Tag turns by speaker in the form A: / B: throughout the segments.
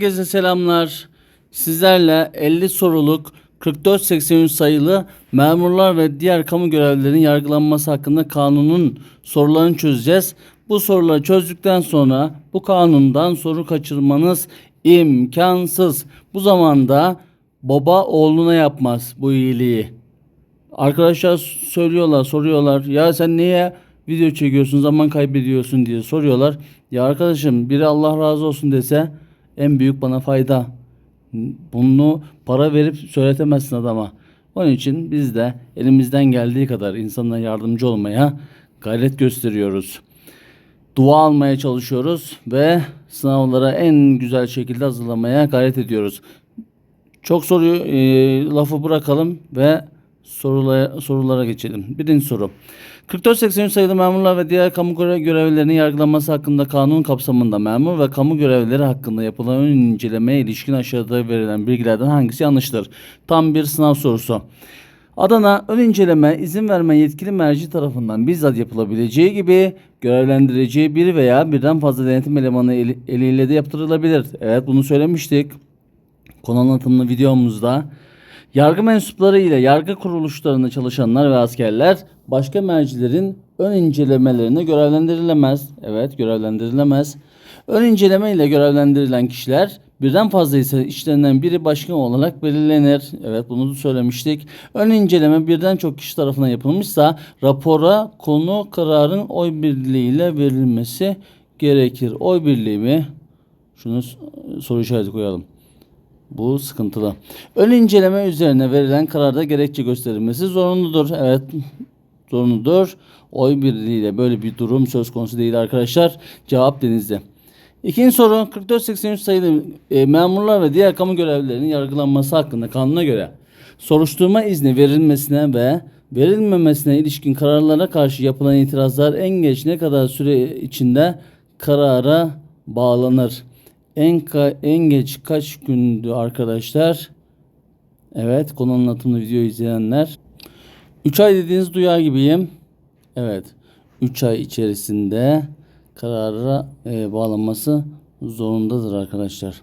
A: Herkese selamlar. Sizlerle 50 soruluk 4483 sayılı memurlar ve diğer kamu görevlilerinin yargılanması hakkında kanunun sorularını çözeceğiz. Bu soruları çözdükten sonra bu kanundan soru kaçırmanız imkansız. Bu zamanda baba oğluna yapmaz bu iyiliği. Arkadaşlar söylüyorlar, soruyorlar. Ya sen niye video çekiyorsun, zaman kaybediyorsun diye soruyorlar. Ya arkadaşım biri Allah razı olsun dese en büyük bana fayda. Bunu para verip söyletemezsin adama. Onun için biz de elimizden geldiği kadar insanlara yardımcı olmaya gayret gösteriyoruz. Dua almaya çalışıyoruz ve sınavlara en güzel şekilde hazırlamaya gayret ediyoruz. Çok soruyu e, lafı bırakalım ve sorulara, sorulara geçelim. Birinci soru. 4483 sayılı memurlar ve diğer kamu göre- görevlilerinin yargılanması hakkında kanun kapsamında memur ve kamu görevlileri hakkında yapılan ön incelemeye ilişkin aşağıda verilen bilgilerden hangisi yanlıştır? Tam bir sınav sorusu. Adana ön inceleme izin verme yetkili merci tarafından bizzat yapılabileceği gibi görevlendireceği bir veya birden fazla denetim elemanı eli- eliyle de yaptırılabilir. Evet bunu söylemiştik konu anlatımlı videomuzda yargı mensupları ile yargı kuruluşlarında çalışanlar ve askerler başka mercilerin ön incelemelerine görevlendirilemez. Evet görevlendirilemez. Ön inceleme ile görevlendirilen kişiler birden fazla ise işlerinden biri başkan olarak belirlenir. Evet bunu da söylemiştik. Ön inceleme birden çok kişi tarafından yapılmışsa rapora konu kararın oy birliğiyle verilmesi gerekir. Oy birliği mi? Şunu soru işareti koyalım. Bu sıkıntılı. Ön inceleme üzerine verilen kararda gerekçe gösterilmesi zorunludur. Evet zorunludur. Oy birliğiyle böyle bir durum söz konusu değil arkadaşlar. Cevap denizde. İkinci soru 4483 sayılı e, memurlar ve diğer kamu görevlilerinin yargılanması hakkında kanuna göre soruşturma izni verilmesine ve verilmemesine ilişkin kararlara karşı yapılan itirazlar en geç ne kadar süre içinde karara bağlanır? En, ka- en geç kaç gündü arkadaşlar? Evet konu anlatımlı video izleyenler. 3 ay dediğiniz duyar gibiyim. Evet. 3 ay içerisinde karara e, bağlanması zorundadır arkadaşlar.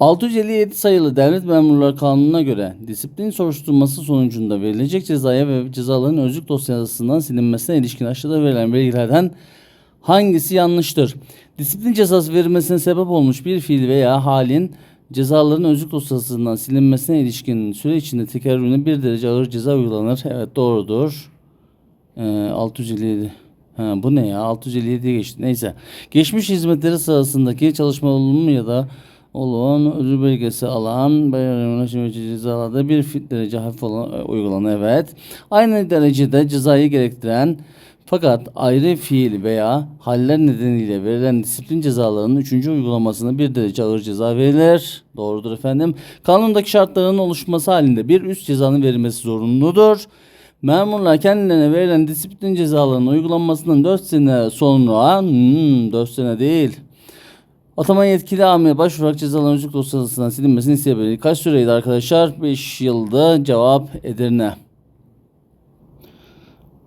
A: 657 sayılı Devlet Memurları Kanunu'na göre disiplin soruşturması sonucunda verilecek cezaya ve cezaların özlük dosyasından silinmesine ilişkin aşağıda verilen bilgilerden hangisi yanlıştır? Disiplin cezası verilmesine sebep olmuş bir fiil veya halin cezaların özlük dosyasından silinmesine ilişkin süre içinde tekerrürüne bir derece ağır ceza uygulanır. Evet doğrudur. Ee, 657. Ha, bu ne ya? 657'ye geçti. Neyse. Geçmiş hizmetleri sırasındaki çalışma olumlu ya da olan ödül belgesi alan bayan cezalarda bir derece hafif olan e, uygulanır. Evet. Aynı derecede cezayı gerektiren fakat ayrı fiil veya haller nedeniyle verilen disiplin cezalarının üçüncü uygulamasına bir derece ağır ceza verilir. Doğrudur efendim. Kanundaki şartların oluşması halinde bir üst cezanın verilmesi zorunludur. Memurlar kendilerine verilen disiplin cezalarının uygulanmasından 4 sene sonra, hmm, 4 sene değil, atama yetkili amire başvurarak cezaların özlük dosyasından silinmesini isteyebilir. Kaç süreydi arkadaşlar? 5 yılda cevap Edirne.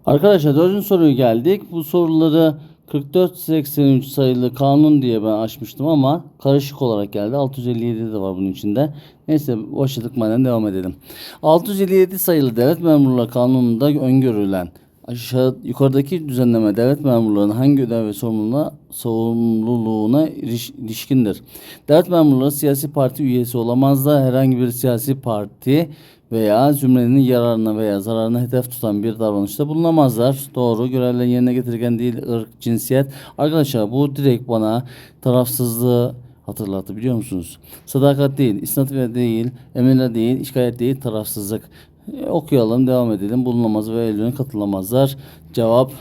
A: Arkadaşlar dördüncü soruya geldik. Bu soruları 4483 sayılı kanun diye ben açmıştım ama karışık olarak geldi. 657 de var bunun içinde. Neyse başladık madem devam edelim. 657 sayılı devlet memurları kanununda öngörülen aşağı yukarıdaki düzenleme devlet memurlarının hangi ödev ve sorumluluğuna, sorumluluğuna iliş- ilişkindir? Devlet memurları siyasi parti üyesi olamazlar. Herhangi bir siyasi parti veya zümrenin yararına veya zararına hedef tutan bir davranışta bulunamazlar. Doğru. Görevlerini yerine getirirken değil ırk, cinsiyet. Arkadaşlar bu direkt bana tarafsızlığı hatırlattı biliyor musunuz? Sadakat değil, isnat ve değil, emirler değil, işgayet değil, tarafsızlık. E, okuyalım, devam edelim. Bulunamaz ve eylüne katılamazlar. Cevap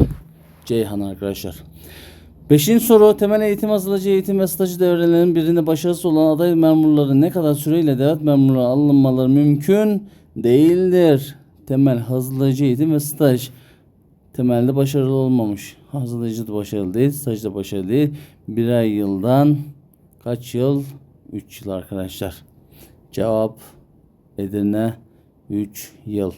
A: Ceyhan arkadaşlar. Beşinci soru temel eğitim, hazırlayıcı eğitim ve stajı devrelerinin birinde başarısız olan aday memurların ne kadar süreyle devlet memurluğuna alınmaları mümkün değildir. Temel eğitim ve staj temelde başarılı olmamış. Hazırlayıcı da başarılı değil, staj da başarılı değil. Birer yıldan kaç yıl? 3 yıl arkadaşlar. Cevap Edirne 3 yıl.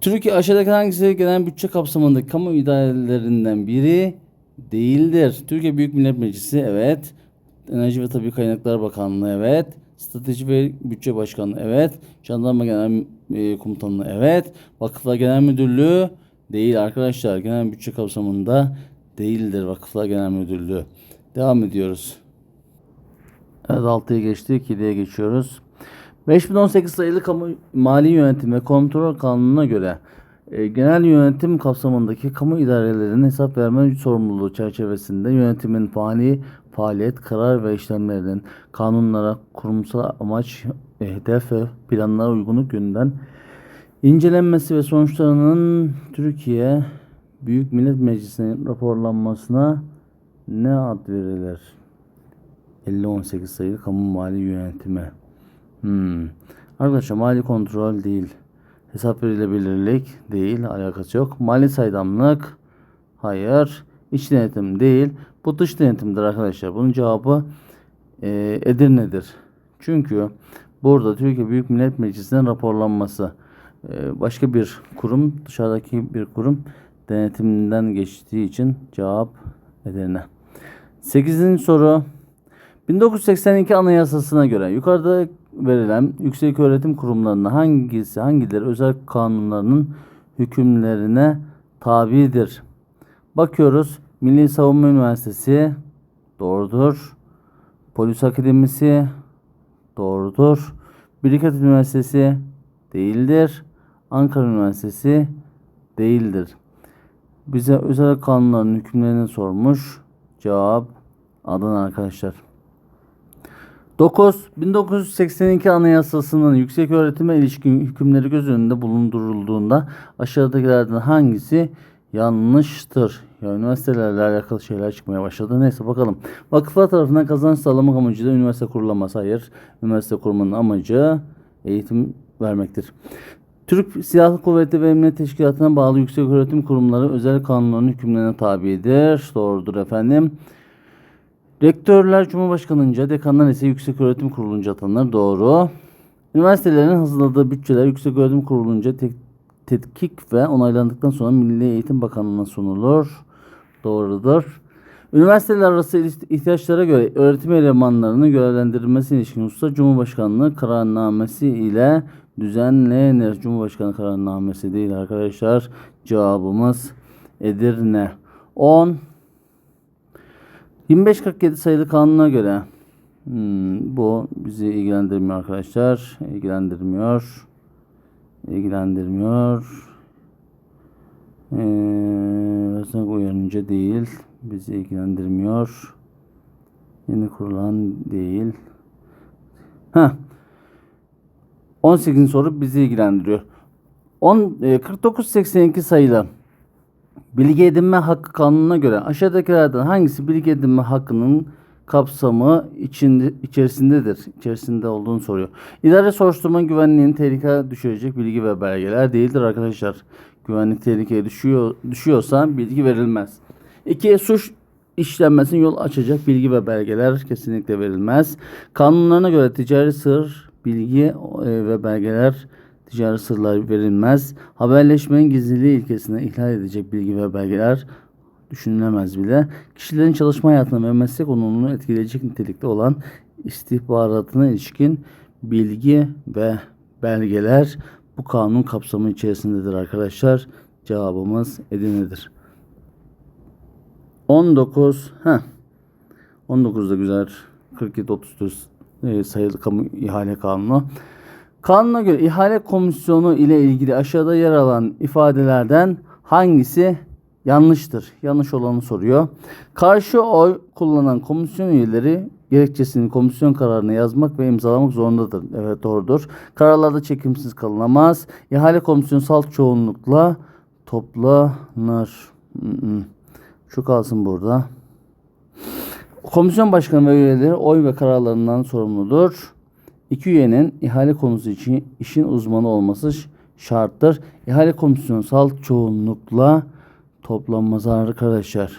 A: Türkiye aşağıdaki hangisi genel bütçe kapsamındaki kamu idarelerinden biri değildir? Türkiye Büyük Millet Meclisi evet. Enerji ve Tabii Kaynaklar Bakanlığı evet. Strateji ve Bütçe Başkanlığı evet. Jandarma Genel e, Komutanlığı evet. Vakıflar Genel Müdürlüğü değil arkadaşlar. Genel bütçe kapsamında değildir Vakıflar Genel Müdürlüğü. Devam ediyoruz. Evet 6'ya geçtik. 7'ye geçiyoruz. 5018 sayılı kamu mali yönetim ve kontrol kanununa göre e, genel yönetim kapsamındaki kamu idarelerinin hesap verme sorumluluğu çerçevesinde yönetimin faali faaliyet, karar ve işlemlerinin kanunlara, kurumsal amaç, hedef ve planlara uygunluk yönünden incelenmesi ve sonuçlarının Türkiye Büyük Millet Meclisi'ne raporlanmasına ne ad verilir? 50-18 sayılı kamu mali yönetimi. Hmm. Arkadaşlar mali kontrol değil. Hesap verilebilirlik değil. Alakası yok. Mali saydamlık. Hayır. İç denetim değil. Bu dış denetimdir arkadaşlar. Bunun cevabı e, Edirne'dir. Çünkü burada Türkiye Büyük Millet Meclisi'nin raporlanması e, başka bir kurum dışarıdaki bir kurum denetimden geçtiği için cevap Edirne. 8. soru 1982 Anayasası'na göre yukarıda verilen yüksek öğretim kurumlarında hangisi hangileri özel kanunlarının hükümlerine tabidir? Bakıyoruz. Milli Savunma Üniversitesi doğrudur. Polis Akademisi doğrudur. Birikat Üniversitesi değildir. Ankara Üniversitesi değildir. Bize özel kanunların hükümlerini sormuş. Cevap Adana arkadaşlar. 9. 1982 Anayasası'nın yüksek öğretime ilişkin hükümleri göz önünde bulundurulduğunda aşağıdakilerden hangisi yanlıştır? Ya üniversitelerle alakalı şeyler çıkmaya başladı. Neyse bakalım. Vakıflar tarafından kazanç sağlamak amacıyla üniversite kurulamaz. Hayır. Üniversite kurmanın amacı eğitim vermektir. Türk Silahlı Kuvvetleri ve Emniyet Teşkilatı'na bağlı yüksek öğretim kurumları özel kanunların hükümlerine tabidir. Doğrudur efendim. Rektörler Cumhurbaşkanınca, dekanlar ise Yüksek Öğretim Kurulunca atanır. Doğru. Üniversitelerin hazırladığı bütçeler Yüksek Öğretim Kurulunca tek, tetkik ve onaylandıktan sonra Milli Eğitim Bakanlığı'na sunulur. Doğrudur. Üniversiteler arası ihtiyaçlara göre öğretim elemanlarının görevlendirilmesi ilişkin hususta Cumhurbaşkanlığı kararnamesi ile düzenlenir. Cumhurbaşkanı kararnamesi değil arkadaşlar. Cevabımız Edirne. 10 2547 sayılı kanuna göre hmm, bu bizi ilgilendirmiyor arkadaşlar. İlgilendirmiyor. İlgilendirmiyor. Ee, uyarınca değil. Bizi ilgilendirmiyor. Yeni kurulan değil. Ha. 18. soru bizi ilgilendiriyor. 10 e, 4982 sayılı Bilgi edinme hakkı kanununa göre aşağıdakilerden hangisi bilgi edinme hakkının kapsamı içinde, içerisindedir? İçerisinde olduğunu soruyor. İdare soruşturma güvenliğini tehlikeye düşürecek bilgi ve belgeler değildir arkadaşlar. Güvenlik tehlikeye düşüyor, düşüyorsa bilgi verilmez. İki, suç işlenmesine yol açacak bilgi ve belgeler kesinlikle verilmez. Kanunlarına göre ticari sır, bilgi e, ve belgeler ticari sırlar verilmez. Haberleşmenin gizliliği ilkesine ihlal edecek bilgi ve belgeler düşünülemez bile. Kişilerin çalışma hayatını ve meslek onurunu etkileyecek nitelikte olan istihbaratına ilişkin bilgi ve belgeler bu kanun kapsamı içerisindedir arkadaşlar. Cevabımız Edirne'dir. 19 ha 19 da güzel 47 34 e, sayılı kamu ihale kanunu. Kanuna göre ihale komisyonu ile ilgili aşağıda yer alan ifadelerden hangisi yanlıştır? Yanlış olanı soruyor. Karşı oy kullanan komisyon üyeleri gerekçesini komisyon kararına yazmak ve imzalamak zorundadır. Evet doğrudur. Kararlarda çekimsiz kalınamaz. İhale komisyonu salt çoğunlukla toplanır. Şu kalsın burada. Komisyon başkanı ve üyeleri oy ve kararlarından sorumludur. İki üyenin ihale konusu için işin uzmanı olması şarttır. İhale komisyonu salt çoğunlukla toplanması arkadaşlar.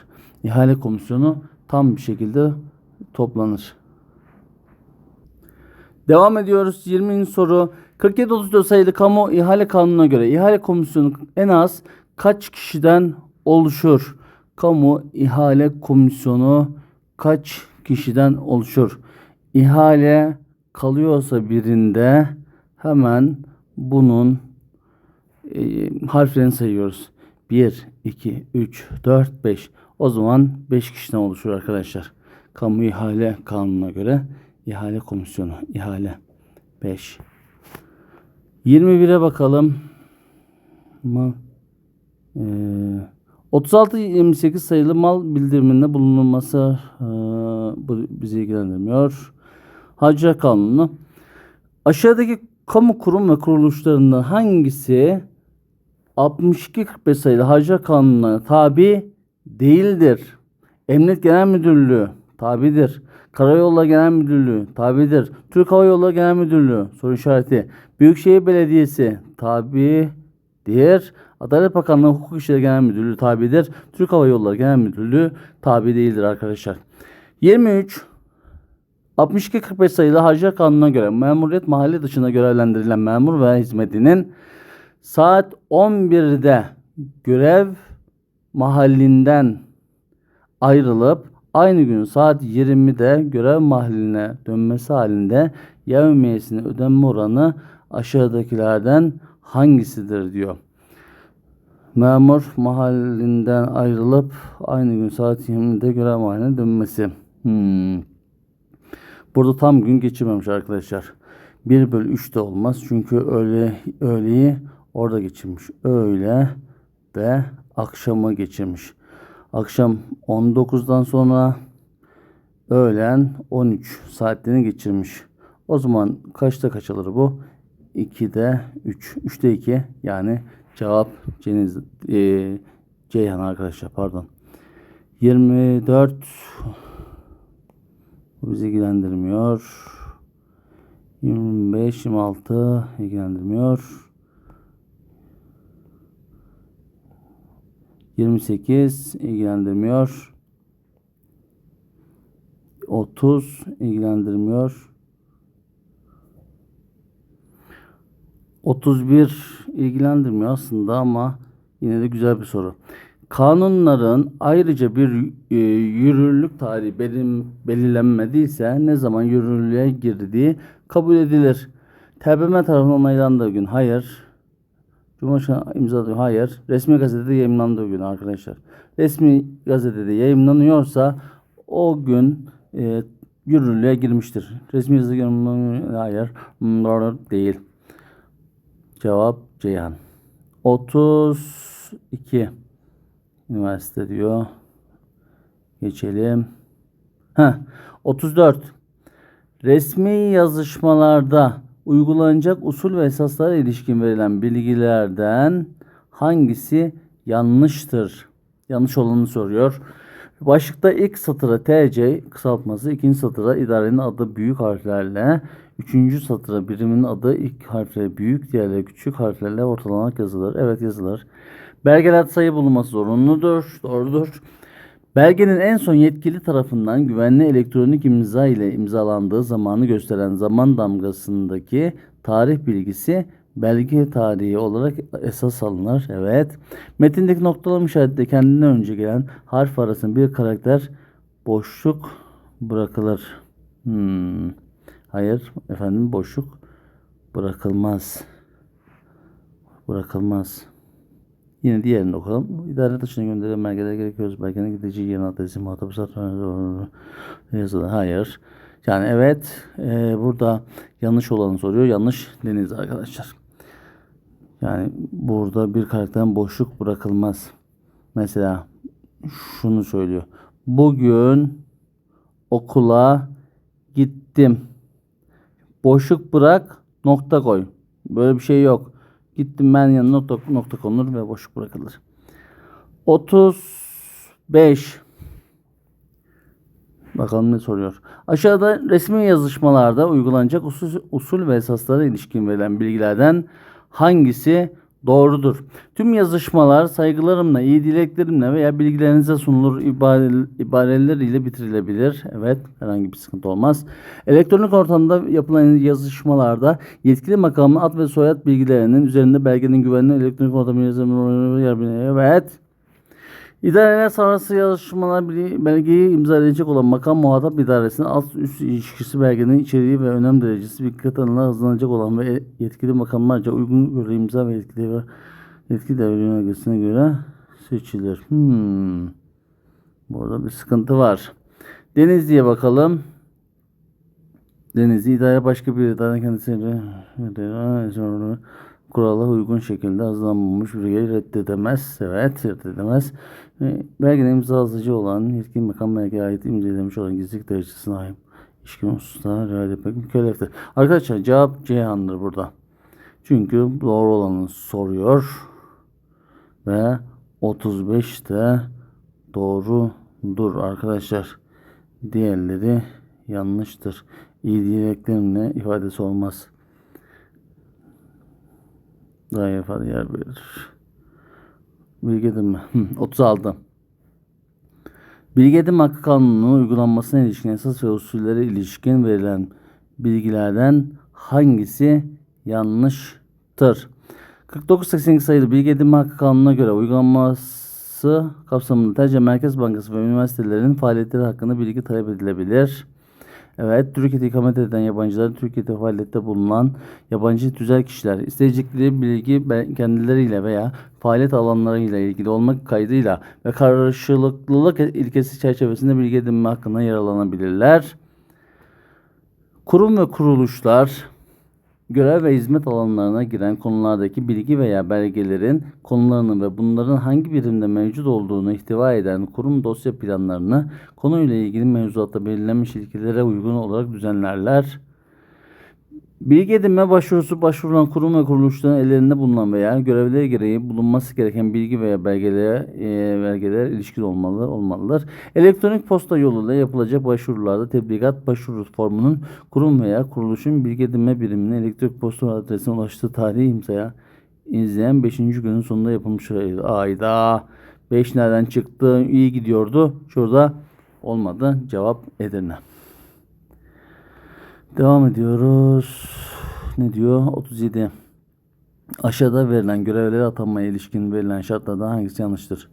A: İhale komisyonu tam bir şekilde toplanır. Devam ediyoruz. 20. soru. 4734 sayılı kamu ihale kanununa göre ihale komisyonu en az kaç kişiden oluşur? Kamu ihale komisyonu kaç kişiden oluşur. İhale kalıyorsa birinde hemen bunun e, harflerini sayıyoruz. 1, 2, 3, 4, 5. O zaman 5 kişiden oluşur arkadaşlar. Kamu ihale kanununa göre ihale komisyonu, ihale 5. 21'e bakalım. Mal. Ee, 36-28 sayılı mal bildiriminde bulunulması e, bu bizi ilgilendirmiyor. Hacca kanunu. Aşağıdaki kamu kurum ve kuruluşlarından hangisi 62-45 sayılı Hacca kanununa tabi değildir? Emniyet Genel Müdürlüğü tabidir. Karayolları Genel Müdürlüğü tabidir. Türk Hava Yolları Genel Müdürlüğü soru işareti. Büyükşehir Belediyesi tabidir. Adalet Bakanlığı Hukuk İşleri Genel Müdürlüğü tabidir. Türk Hava Yolları Genel Müdürlüğü tabi değildir arkadaşlar. 23 62-45 sayılı Harcı Kanunu'na göre memuriyet mahalle dışında görevlendirilen memur ve hizmetinin saat 11'de görev mahallinden ayrılıp aynı gün saat 20'de görev mahalline dönmesi halinde yevmiyesinin ödenme oranı aşağıdakilerden hangisidir diyor. Memur mahallinden ayrılıp aynı gün saat 20'de görev mahalline dönmesi. Hmm. Burada tam gün geçirmemiş arkadaşlar. 1 bölü 3 de olmaz. Çünkü öğle, öğleyi orada geçirmiş. Öğle ve akşamı geçirmiş. Akşam 19'dan sonra öğlen 13 saatlerini geçirmiş. O zaman kaçta kaç alır bu? 2'de 3. 3'te 2 yani cevap Ceniz, e, Ceyhan arkadaşlar pardon. 24 bu bizi ilgilendirmiyor. 25, 26 ilgilendirmiyor. 28 ilgilendirmiyor. 30 ilgilendirmiyor. 31 ilgilendirmiyor aslında ama yine de güzel bir soru. Kanunların ayrıca bir e, yürürlülük tarihi belim, belirlenmediyse ne zaman yürürlüğe girdiği kabul edilir. TBMM tarafından onaylandığı gün hayır. Cumhurbaşkanı imzaladığı hayır. Resmi gazetede yayınlandığı gün arkadaşlar. Resmi gazetede yayınlanıyorsa o gün e, yürürlüğe girmiştir. Resmi gazetede yayınlanıyor hayır. Doğru değil. Cevap Ceyhan. 32 üniversite diyor. Geçelim. Heh, 34. Resmi yazışmalarda uygulanacak usul ve esaslara ilişkin verilen bilgilerden hangisi yanlıştır? Yanlış olanı soruyor. Başlıkta ilk satıra TC kısaltması, ikinci satıra idarenin adı büyük harflerle, üçüncü satıra birimin adı ilk harfleri büyük, diğerleri küçük harflerle ortalanarak yazılır. Evet yazılır. Belgeler sayı bulunması zorunludur. Doğrudur. Belgenin en son yetkili tarafından güvenli elektronik imza ile imzalandığı zamanı gösteren zaman damgasındaki tarih bilgisi belge tarihi olarak esas alınır. Evet. Metindeki noktalama işarette kendinden önce gelen harf arasında bir karakter boşluk bırakılır. Hmm. Hayır efendim boşluk bırakılmaz. Bırakılmaz. Yine diğerini okalım. İdare dışına gönderilen belgelere gerekiyoruz. Belgenin gideceği yerin adresi muhatabı satranç yazılı. Hayır. Yani evet e, burada yanlış olanı soruyor. Yanlış deniz arkadaşlar. Yani burada bir karakterin boşluk bırakılmaz. Mesela şunu söylüyor. Bugün okula gittim. Boşluk bırak nokta koy. Böyle bir şey yok. Gittim ben yanına nokta, nokta konulur ve boşluk bırakılır. 35 Bakalım ne soruyor. Aşağıda resmi yazışmalarda uygulanacak usul, usul ve esaslara ilişkin verilen bilgilerden hangisi doğrudur? Tüm yazışmalar saygılarımla, iyi dileklerimle veya bilgilerinize sunulur ibare, ibareler ile bitirilebilir. Evet, herhangi bir sıkıntı olmaz. Elektronik ortamda yapılan yazışmalarda yetkili makamın ad ve soyad bilgilerinin üzerinde belgenin güvenli elektronik ortamı yazımı Evet. İdareler sonrası yarışmalar bili- belgeyi imzalayacak olan makam muhatap idaresinin alt üst ilişkisi belgenin içeriği ve önem derecesi dikkat alınarak hızlanacak olan ve yetkili makamlarca uygun göre imza ve yetki devre, yetki devre yönergesine göre seçilir. Hmm. Burada bir sıkıntı var. Denizli'ye bakalım. Denizli idare başka bir idare kendisiyle kurala uygun şekilde hazırlanmamış bilgiyi reddedemez. Evet reddedemez. E, Belgenin imzacıcı olan yetkin makam belgeye ait imzalamış olan gizlilik derecesine sahip ilişkin hususlara riayet etmek mükelleftir. Arkadaşlar cevap Ceyhan'dır burada. Çünkü doğru olanı soruyor ve 35 de doğrudur arkadaşlar. Diğerleri yanlıştır. İyi dileklerimle ifadesi olmaz. Daha iyi ifade yer verir. Bilgi edinme. Hı, 36. Bilgi edinme hakkı kanununun uygulanmasına ilişkin esas ve usullere ilişkin verilen bilgilerden hangisi yanlıştır? 4982 sayılı Bilgi Edinme Hakkı Kanunu'na göre uygulanması kapsamında TC Merkez Bankası ve üniversitelerin faaliyetleri hakkında bilgi talep edilebilir. Evet, Türkiye'de ikamet eden yabancıların Türkiye'de faaliyette bulunan yabancı tüzel kişiler isteyecekleri bilgi kendileriyle veya faaliyet alanlarıyla ilgili olmak kaydıyla ve karşılıklılık ilkesi çerçevesinde bilgi edinme hakkında yer alabilirler. Kurum ve kuruluşlar görev ve hizmet alanlarına giren konulardaki bilgi veya belgelerin konularını ve bunların hangi birimde mevcut olduğunu ihtiva eden kurum dosya planlarını konuyla ilgili mevzuatta belirlenmiş ilkelere uygun olarak düzenlerler. Bilgi edinme başvurusu başvurulan kurum ve kuruluşların ellerinde bulunan veya görevleri gereği bulunması gereken bilgi veya belgelere e, belgelere ilişkin olmalı olmalıdır. Elektronik posta yoluyla yapılacak başvurularda tebligat başvuru formunun kurum veya kuruluşun bilgi edinme birimine elektronik posta adresine ulaştığı tarihi imzaya izleyen 5. günün sonunda yapılmış. Ayda 5 nereden çıktı? İyi gidiyordu. Şurada olmadı. Cevap Edirne. Devam ediyoruz. Ne diyor? 37. Aşağıda verilen görevlere atanmaya ilişkin verilen şartlardan hangisi yanlıştır?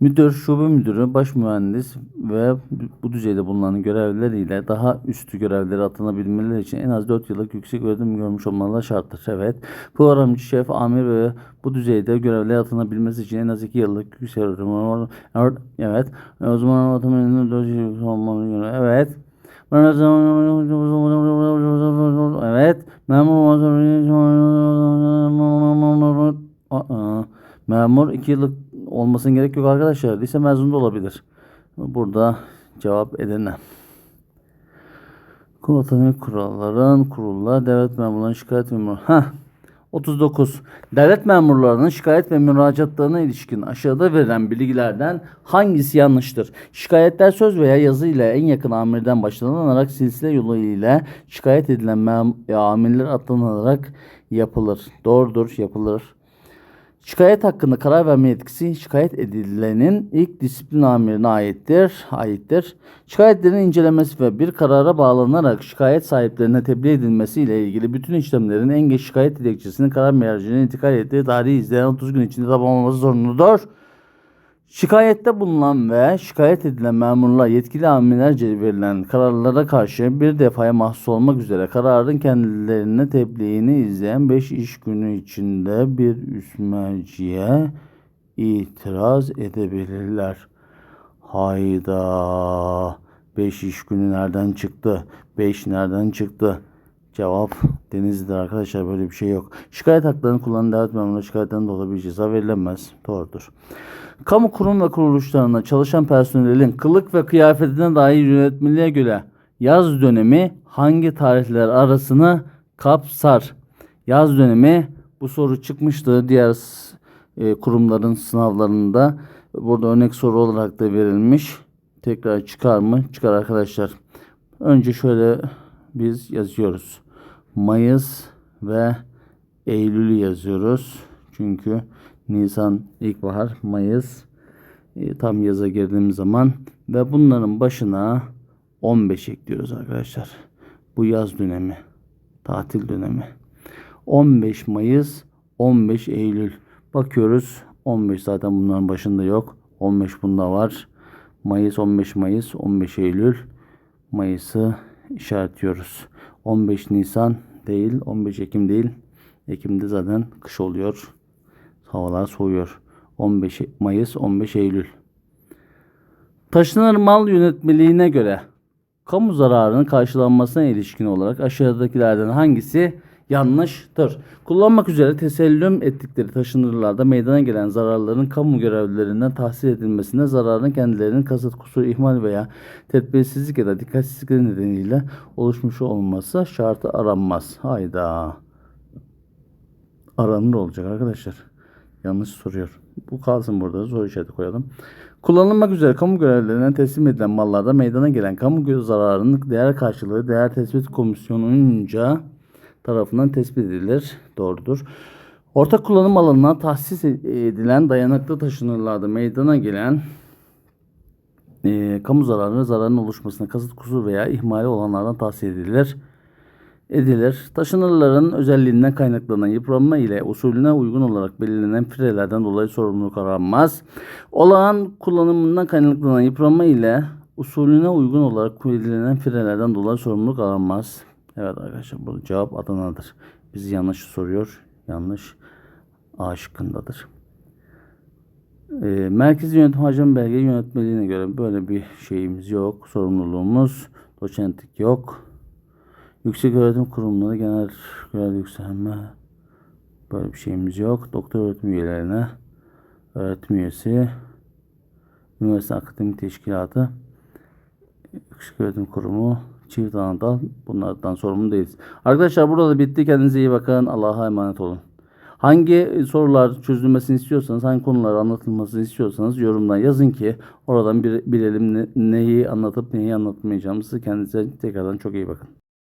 A: Müdür, şube müdürü, baş mühendis ve bu düzeyde bulunan görevleriyle daha üstü görevlere atanabilmeleri için en az 4 yıllık yüksek öğretim görmüş olmaları şarttır. Evet. Programcı, şef, amir ve bu düzeyde görevlere atanabilmesi için en az 2 yıllık yüksek öğretim Evet. O zaman atamayanın 4 yıllık olmalı göre. Evet. Evet. Memur Aa, Memur 2 yıllık olmasına gerek yok arkadaşlar. Lise mezunu da olabilir. Burada cevap Edirne. Kurul kuralların kurullar devlet memurlarının şikayet memuru. Heh. 39. Devlet memurlarının şikayet ve müracaatlarına ilişkin aşağıda verilen bilgilerden hangisi yanlıştır? Şikayetler söz veya yazı ile en yakın amirden başlanarak silsile yolu ile şikayet edilen amirler atlanarak yapılır. Doğrudur, yapılır. Şikayet hakkında karar verme yetkisi şikayet edilenin ilk disiplin amirine aittir. aittir. Şikayetlerin incelemesi ve bir karara bağlanarak şikayet sahiplerine tebliğ edilmesi ile ilgili bütün işlemlerin en geç şikayet dilekçesinin karar merciğine intikal ettiği tarihi izleyen 30 gün içinde tamamlanması zorunludur. Şikayette bulunan ve şikayet edilen memurlar yetkili amirlerce verilen kararlara karşı bir defaya mahsus olmak üzere kararın kendilerine tebliğini izleyen 5 iş günü içinde bir üst merciye itiraz edebilirler. Hayda. 5 iş günü nereden çıktı? 5 nereden çıktı? Cevap Denizli'de arkadaşlar böyle bir şey yok. Şikayet haklarını kullanan devlet memurları şikayetten dolayı bir ceza verilemez. Doğrudur. Kamu kurum ve kuruluşlarında çalışan personelin kılık ve kıyafetine dair yönetmeliğe göre yaz dönemi hangi tarihler arasını kapsar? Yaz dönemi bu soru çıkmıştı diğer e, kurumların sınavlarında. Burada örnek soru olarak da verilmiş. Tekrar çıkar mı? Çıkar arkadaşlar. Önce şöyle biz yazıyoruz. Mayıs ve Eylül'ü yazıyoruz. Çünkü Nisan ilkbahar, Mayıs e, tam yaza girdiğimiz zaman ve bunların başına 15 ekliyoruz arkadaşlar. Bu yaz dönemi, tatil dönemi. 15 Mayıs, 15 Eylül. Bakıyoruz 15 zaten bunların başında yok. 15 bunda var. Mayıs 15 Mayıs 15 Eylül Mayıs'ı işaretliyoruz. 15 Nisan değil 15 Ekim değil. Ekim'de zaten kış oluyor. Havalar soğuyor. 15 Mayıs 15 Eylül. Taşınır mal yönetmeliğine göre kamu zararının karşılanmasına ilişkin olarak aşağıdakilerden hangisi yanlıştır? Kullanmak üzere tesellüm ettikleri taşınırlarda meydana gelen zararların kamu görevlilerinden tahsil edilmesine zararın kendilerinin kasıt, kusur, ihmal veya tedbirsizlik ya da dikkatsizlik nedeniyle oluşmuş olması şartı aranmaz. Hayda. Aranır olacak arkadaşlar. Yanlış soruyor. Bu kalsın burada. Soru işareti koyalım. Kullanılmak üzere kamu görevlilerinden teslim edilen mallarda meydana gelen kamu zararının değer karşılığı değer tespit komisyonunca tarafından tespit edilir. Doğrudur. Ortak kullanım alanına tahsis edilen dayanıklı taşınırlarda meydana gelen e, kamu zararı zararın oluşmasına kasıt kusur veya ihmali olanlardan tahsis edilir edilir. Taşınırların özelliğinden kaynaklanan yıpranma ile usulüne uygun olarak belirlenen firelerden dolayı sorumluluk aranmaz. Olağan kullanımından kaynaklanan yıpranma ile usulüne uygun olarak belirlenen firelerden dolayı sorumluluk aranmaz. Evet arkadaşlar bu cevap Adana'dır. Bizi yanlış soruyor. Yanlış A şıkkındadır. Ee, Merkezi Yönetim Hacim Belge Yönetmeliğine göre böyle bir şeyimiz yok. Sorumluluğumuz doçentlik yok. Yüksek öğretim kurumları genel görev yükselme böyle bir şeyimiz yok. Doktor öğretim üyelerine öğretim üyesi üniversite akademik teşkilatı Yüksek öğretim kurumu çift anadal bunlardan sorumlu değiliz. Arkadaşlar burada da bitti. Kendinize iyi bakın. Allah'a emanet olun. Hangi sorular çözülmesini istiyorsanız, hangi konular anlatılmasını istiyorsanız yorumdan yazın ki oradan bir, bilelim ne- neyi anlatıp neyi anlatmayacağımızı. Kendinize tekrardan çok iyi bakın.